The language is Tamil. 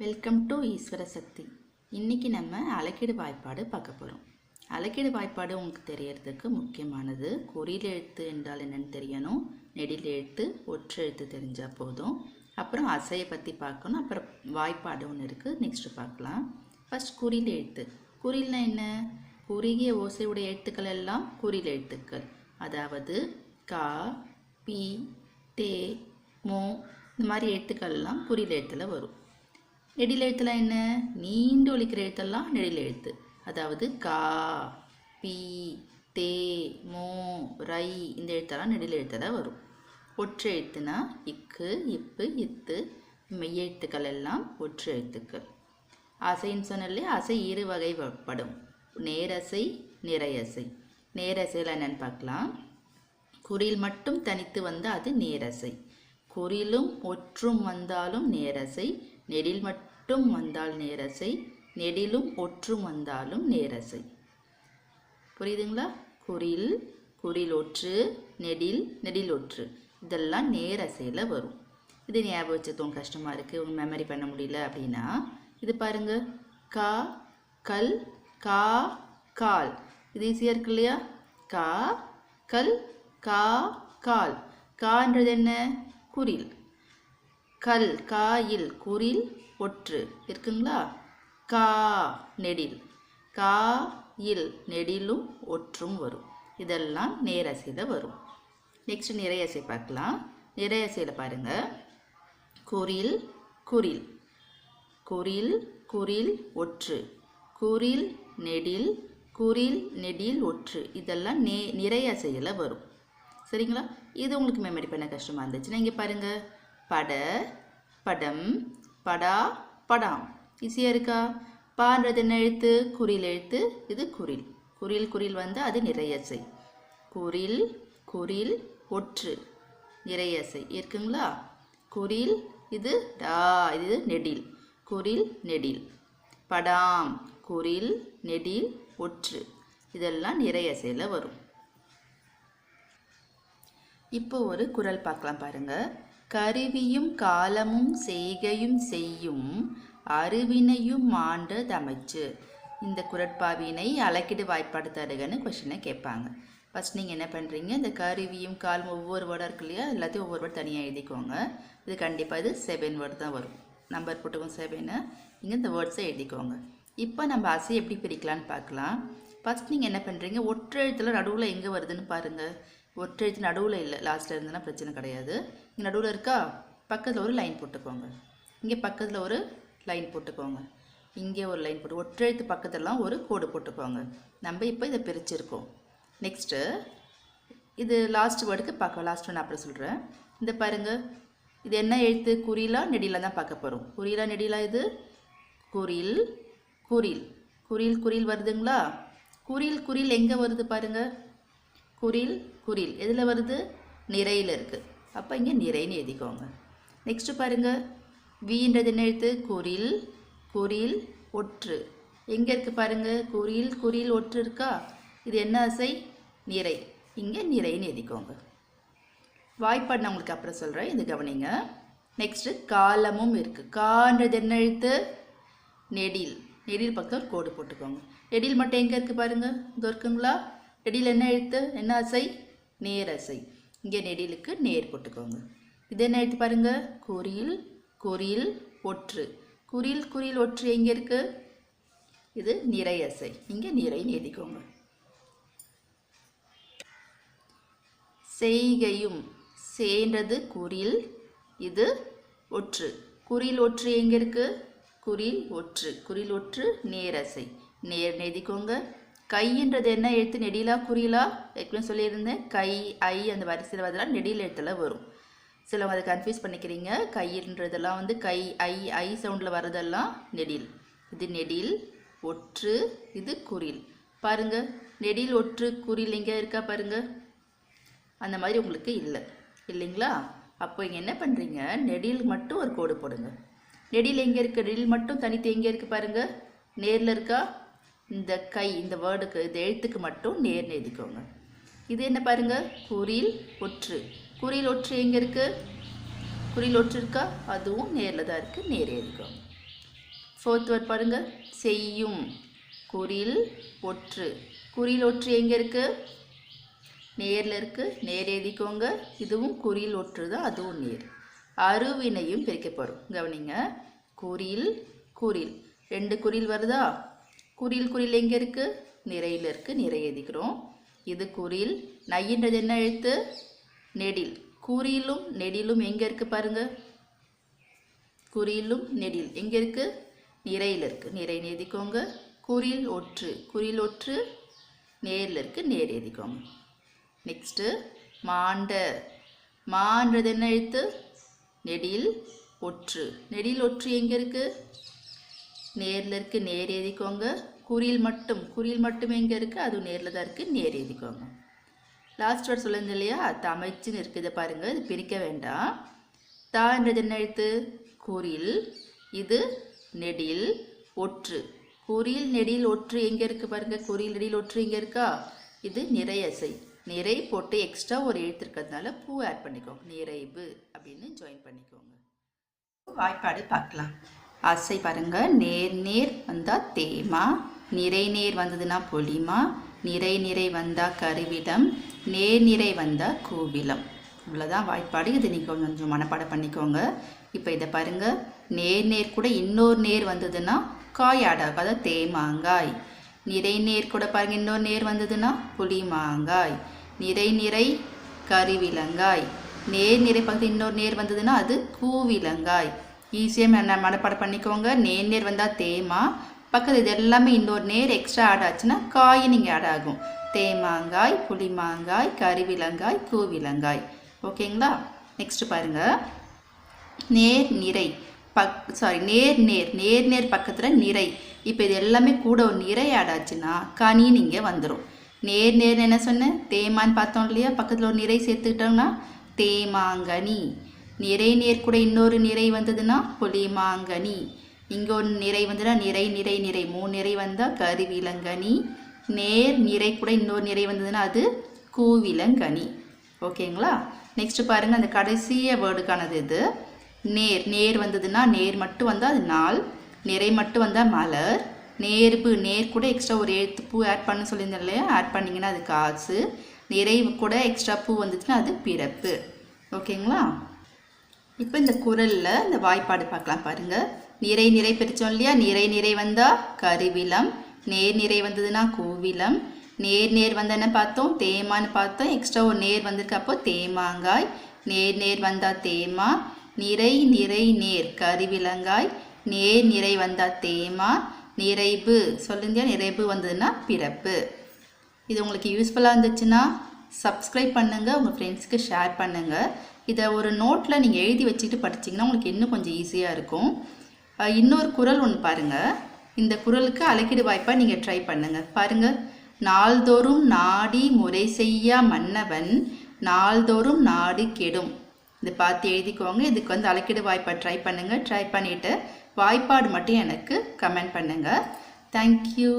வெல்கம் டு ஈஸ்வர சக்தி இன்றைக்கி நம்ம அலக்கீடு வாய்ப்பாடு பார்க்க போகிறோம் அலக்கீடு வாய்ப்பாடு உங்களுக்கு தெரியறதுக்கு முக்கியமானது. குறியில் எழுத்து என்றால் என்னன்னு தெரியணும். நெடில் எழுத்து ஒற்று எழுத்து தெரிஞ்சால் போதும். அப்புறம் அசையை பற்றி பார்க்கணும். அப்புறம் வாய்ப்பாடு ஒன்று இருக்குது நெக்ஸ்ட்டு பார்க்கலாம். ஃபஸ்ட் குறியில் எழுத்து. குறில்னா என்ன? குறுகிய ஓசையுடைய எழுத்துக்கள் எல்லாம் குறியில் எழுத்துக்கள். அதாவது கா பி தே மோ இந்த மாதிரி எழுத்துக்கள்லாம் குறியில் எழுத்தில் வரும். நெடில் எழுத்துலாம் என்ன? நீண்டு ஒழிக்கிற எழுத்தெல்லாம் நெடில் எழுத்து. அதாவது கா பி தே மோ ரை இந்த எழுத்தெல்லாம் நெடில் எழுத்தில் வரும். ஒற்றை எழுத்துனா இக்கு இப்பு இத்து மெய்யெழுத்துக்கள் எல்லாம் ஒற்றை எழுத்துக்கள். அசைன்னு சொன்னாலே அசை இரு வகைப்படும். நேரசை நிறையசை. நேரசையில் என்னென்னு பார்க்கலாம். குறில் மட்டும் தனித்து வந்தால் அது நேரசை. குறிலும் ஒற்றும் வந்தாலும் நேரசை. நெடில் மட்டும் வந்தால் நேரசை நெடிலும் ஒற்றும் வந்தாலும் நேரசை. புரியுதுங்களா? குறில் குறில் ஒற்று நெடில் நெடில் ஒற்று இதெல்லாம் நேரசையில் வரும். இது ஞாபகம் வச்சதும் கஷ்டமாக இருக்குது உங்கள் மெமரி பண்ண முடியல அப்படின்னா இது பாருங்க. கா கல் கா கால். இது ஈஸியாக இருக்கு இல்லையா? கா கல் கா கால். கான்றது என்ன? குறில். கல் காயில் குரில் ஒற்று. இருக்குங்களா? கா நெடில். கா இல் நெடிலும் ஒற்றும் வரும். இதெல்லாம் நேரசையில் வரும். நெக்ஸ்ட் நிறையசை பார்க்கலாம். நிறையசையில் பாருங்க. குறில் குறில் குறில் குறில் ஒற்று. குரில் நெடில் குறில் நெடில் ஒற்று. இதெல்லாம் நே நிறையசையில் வரும். சரிங்களா? இது உங்களுக்கு மெமரி பண்ண கஷ்டமாக இருந்துச்சுன்னா இங்கே பாருங்கள் பட படம் படா படாம். ஈஸியாக இருக்கா? பான்றது என்ன எழுத்து? குறில் எழுத்து. இது குறில். குறில் குறில் வந்து அது நிறையசை குறில் குறில் ஒற்று. நிறையசை இருக்குங்களா? குறில் இது டா இது நெடில். குறில் நெடில். படாம் குறில் நெடில் ஒற்று. இதெல்லாம் நிறையசையில் வரும். இப்போ ஒரு குரல் பார்க்கலாம் பாருங்கள் கருவியும் காலமும் செய்கையும் செய்யும் அருவினையும் மாண்ட தமைச்சு. இந்த குரட்பாவினை அலக்கிடு வாய்ப்பாடு தருகன்னு கொஷினை கேட்பாங்க. ஃபஸ்ட் நீங்கள் என்ன பண்ணுறீங்க இந்த கருவியும் காலும் ஒவ்வொரு வேர்டாக இருக்கு இல்லையா? எல்லாத்தையும் ஒவ்வொரு வேர்டு தனியாக எழுதிக்கோங்க. இது கண்டிப்பாக இது செவன் வேர்டு தான் வரும். நம்பர் போட்டுக்கும் செவனு நீங்கள் இந்த வேர்ட்ஸை எழுதிக்கோங்க. இப்போ நம்ம அசை எப்படி பிரிக்கலான்னு பார்க்கலாம். ஃபஸ்ட் நீங்கள் என்ன பண்ணுறீங்க ஒற்றை எழுத்தில் நடுவில் எங்கே வருதுன்னு பாருங்கள் ஒற்றை எழுத்து நடுவில் இல்லை லாஸ்ட்டில் இருந்ததுன்னா பிரச்சனை கிடையாது. இங்கே நடுவில் இருக்கா? பக்கத்தில் ஒரு லைன் போட்டுக்கோங்க. இங்கே பக்கத்தில் ஒரு லைன் போட்டுக்கோங்க. இங்கே ஒரு லைன் போட்டு ஒற்றை எழுத்து பக்கத்துலலாம் ஒரு கோடு போட்டுக்கோங்க. நம்ம இப்போ இதை பிரிச்சிருக்கோம். நெக்ஸ்ட்டு இது லாஸ்ட் வேர்டுக்கு பார்க்க லாஸ்ட் ஒன்று அப்புறம் சொல்கிறேன் இந்த பாருங்கள் இது என்ன எழுத்து? குறிலா நெடிலாம் தான் பார்க்க போகிறோம் குறிலா நெடிலா இது? குரில் குறில். குரில் குரில் வருதுங்களா? குரில் குரில் எங்கே வருது பாருங்கள் குறில் குறில் எதில் வருது? நிறையில் இருக்குது அப்போ இங்கே நிறைன்னு எழுதிக்கோங்க. நெக்ஸ்ட்டு பாருங்க. வீன்றது என்ன எழுத்து? குறில் குறில் ஒற்று. எங்கே இருக்குது பாருங்கள் குரில் குரில் ஒற்று இருக்கா? இது என்ன அசை? நிறை. இங்கே நிறைன்னு எழுதிக்கோங்க. வாய்ப்பாடு நான் உங்களுக்கு அப்புறம் சொல்கிறேன் இது கவனிங்க. நெக்ஸ்ட்டு காலமும் இருக்குது கான்றது என்ன எழுத்து? நெடில். நெடில் பக்கம் ஒரு கோடு போட்டுக்கோங்க. நெடில் மட்டும் எங்கே இருக்குது பாருங்கள் இது இருக்குங்களா? நெடியில் என்ன எழுத்து? என்ன அசை? நேர் அசை. இங்கே நெடிலுக்கு நேர் போட்டுக்கோங்க. இது என்ன எழுத்து பாருங்க? குறியில் குறியில் ஒற்று. குறில் குறில் ஒற்று எங்கே இருக்குது இது நிறை அசை. இங்கே நிறைன்னு எழுதிக்கோங்க. செய்கையும். சேன்றது குறில் இது ஒற்று. குறில் ஒற்று எங்கே இருக்குது குறில் ஒற்று. குறில் ஒற்று நேரசை நேர் நெதிக்கோங்க கைன்றது என்ன எழுத்து? நெடிலா குறியிலா ஏற்கனவே சொல்லியிருந்தேன். கை ஐ அந்த வரிசையில் வரதெல்லாம் நெடியில் எழுத்தில் வரும். சிலவங்க அதை கன்ஃபியூஸ் பண்ணிக்கிறீங்க. கைன்றதெல்லாம் வந்து கை ஐ ஐ சவுண்டில் வர்றதெல்லாம் நெடில். இது நெடில் ஒற்று இது குரில் பாருங்க. நெடில் ஒற்று குரில் எங்கே இருக்கா பாருங்கள் அந்த மாதிரி உங்களுக்கு இல்லை. இல்லைங்களா? அப்போ இங்கே என்ன பண்ணுறீங்க நெடில் மட்டும் ஒரு கோடு போடுங்க. நெடில் எங்கே இருக்குது நெடில் மட்டும் தனித்து எங்கே இருக்குது பாருங்கள் நேரில் இருக்கா? இந்த கை இந்த வேர்டுக்கு இந்த எழுத்துக்கு மட்டும் நேர்னு எழுதிக்கோங்க. இது என்ன பாருங்க? குறில் ஒற்று. குறில் ஒற்று எங்கே இருக்குது குறில் ஒற்று இருக்கா? அதுவும் நேரில் தான் இருக்குது நேர் எழுதிக்கோங்க ஃபோர்த் வேர்ட் பாருங்கள் செய்யும். குறில் ஒற்று. குறில் ஒற்று எங்கே இருக்குது நேரில் இருக்குது நேர் எழுதிக்கோங்க. இதுவும் குறியில் ஒற்று தான் அதுவும் நேர். அருவினையும் பிரிக்கப்படும். கவனிங்க. குறில் குறில் ரெண்டு குறில் வருதா? குறில் குரில் எங்கே இருக்குது நிறையில் இருக்குது நிறை எழுதிக்கிறோம் இது குறில் நையின்றது என்ன எழுத்து? நெடில். குறியிலும் நெடிலும் எங்கே இருக்குது பாருங்க. குறியிலும் நெடில். எங்கே இருக்குது நிறையில் இருக்குது நிறை எழுதிக்கோங்க குறில் ஒற்று. குரில் ஒற்று. நேரில் இருக்குது நேர் எழுதிக்கோங்க நெக்ஸ்ட்டு மாண்ட. மான்றது என்ன எழுத்து? நெடில் ஒற்று. நெடில் ஒற்று எங்கே இருக்குது நேரில் இருக்குது நேர் எழுதிக்கோங்க. குறியில் மட்டும் குறியில் மட்டும் எங்கே இருக்குது அதுவும் நேரில் தான் இருக்குது நேர் எழுதிக்கோங்க. லாஸ்ட் வேர்ட் சொல்லுங்க இல்லையா? தமிழ்ச்சின்னு இருக்குது பாருங்கள் இது பிரிக்க வேண்டாம். தான்றது என்ன எழுத்து? குறில் இது நெடில் ஒற்று. குறியில் நெடில் ஒற்று எங்கே இருக்குது பாருங்கள் குறியில் நெடில் ஒற்று எங்கே இருக்கா? இது நிறையசை நிறை போட்டு எக்ஸ்ட்ரா ஒரு எழுத்து இருக்கிறதுனால பூ ஆட் பண்ணிக்கோங்க. நிறைவு அப்படின்னு ஜாயின் பண்ணிக்கோங்க. வாய்ப்பாடு பார்க்கலாம். அசை பாருங்க. நேர் நேர் வந்தால் தேமா நிறை நேர் வந்ததுன்னா பொலிமா நிறை நிறை வந்தால் கருவிடம் நேர் நிறை வந்தால் கூவிலம். இவ்வளோதான் வாய்ப்பாடு. இது நீங்கள் கொஞ்சம் கொஞ்சம் மனப்பாடம் பண்ணிக்கோங்க. இப்போ இதை பாருங்க. நேர் நேர் கூட இன்னொரு நேர் வந்ததுன்னா காய் அதாவது தேமாங்காய். நிறை நேர் கூட பாருங்க இன்னொரு நேர் வந்ததுன்னா புளிமாங்காய் நிறை நிறை கருவிலங்காய். நேர் நிறை பக்கத்தில் இன்னொரு நேர் வந்ததுன்னா அது கூவிலங்காய். ஈஸியாக நான் மனப்பாடம் பண்ணிக்கோங்க. நேர் நேர் வந்தால் தேமா. பக்கத்து இது எல்லாமே இன்னொரு நேர் எக்ஸ்ட்ரா ஆட் ஆச்சுன்னா காய் நீங்கள் ஆட் ஆகும். தேமாங்காய் புளிமாங்காய் கருவிலங்காய் கூவிலங்காய் ஓகேங்களா? நெக்ஸ்ட் பாருங்கள் நேர் நிறை. பக் சாரி நேர் நேர். நேர் நேர் பக்கத்தில் நிறை. இப்போ இது எல்லாமே கூட ஒரு நிறை ஆட் ஆச்சுன்னா கனின்னு நீங்கள் வந்துடும் நேர் நேர் என்ன சொன்னேன்? தேமான்னு பார்த்தோம் இல்லையா? பக்கத்தில் ஒரு நிறை சேர்த்துக்கிட்டோம்னா தேமாங்கனி. நிறை நேர் இன்னொரு நிறை வந்ததுன்னா புலிமாங்கனி. இங்கே ஒரு நிறை வந்ததுன்னா நிறை நிறை நிறை. மூணு நிறை வந்தால் கருவிலங்கனி. நேர் நிறை கூட இன்னொரு நிறை வந்ததுன்னா அது கூவிலங்கனி. ஓகேங்களா? நெக்ஸ்ட் பாருங்கள் அந்த கடைசிய வேர்டுக்கானது இது. நேர் நேர் வந்ததுன்னா நேர் மட்டும் வந்தால் அது நாள். நிறை மட்டும் வந்தால் மலர். நேர்பு நேர் கூட எக்ஸ்ட்ரா ஒரு எழுத்து பூ ஆட் பண்ண சொல்லியிருந்தேன் இல்லையா? ஆட் பண்ணிங்கன்னா அது காசு. நிறைவு கூட எக்ஸ்ட்ரா பூ வந்துச்சுன்னா அது பிறப்பு. ஓகேங்களா? இப்போ இந்த குரலில் இந்த வாய்ப்பாடு பார்க்கலாம் பாருங்கள் நிறை நிறை பிரித்தோம் இல்லையா? நிறை நிறை வந்தால் கருவிலம் நேர் நிறை வந்ததுன்னா கூவிலம் நேர் நேர் வந்த பார்த்தோம் தேமான்னு பார்த்தோம். எக்ஸ்ட்ரா ஒரு நேர் வந்திருக்கு அப்போ தேமாங்காய். நேர் நேர் வந்தால் தேமா. நிறை நிறை நேர் கருவிலங்காய் நேர் நிறை வந்தால் தேமா. நிறைவு சொல்லுங்க நிறைவு வந்ததுன்னா பிறப்பு. இது உங்களுக்கு யூஸ்ஃபுல்லாக இருந்துச்சுன்னா சப்ஸ்கிரைப் பண்ணுங்கள் உங்கள் ஃப்ரெண்ட்ஸ்க்கு ஷேர் பண்ணுங்கள் இதை ஒரு நோட்டில் நீங்கள் எழுதி வச்சுட்டு படிச்சிங்கன்னா உங்களுக்கு இன்னும் கொஞ்சம் ஈஸியாக இருக்கும். இன்னொரு குறள் ஒன்று பாருங்கள் இந்த குரலுக்கு அலக்கிடு வாய்ப்பாக நீங்கள் ட்ரை பண்ணுங்கள் பாருங்கள் நாள்தோறும் நாடி முறை செய்யா மன்னவன் நாள்தோறும் நாடு கெடும். இது பார்த்து எழுதிக்கோங்க. இதுக்கு வந்து அலக்கிடு வாய்ப்பாக ட்ரை பண்ணுங்கள் ட்ரை பண்ணிவிட்டு வாய்ப்பாடு மட்டும் எனக்கு கமெண்ட் பண்ணுங்கள் தேங்க்யூ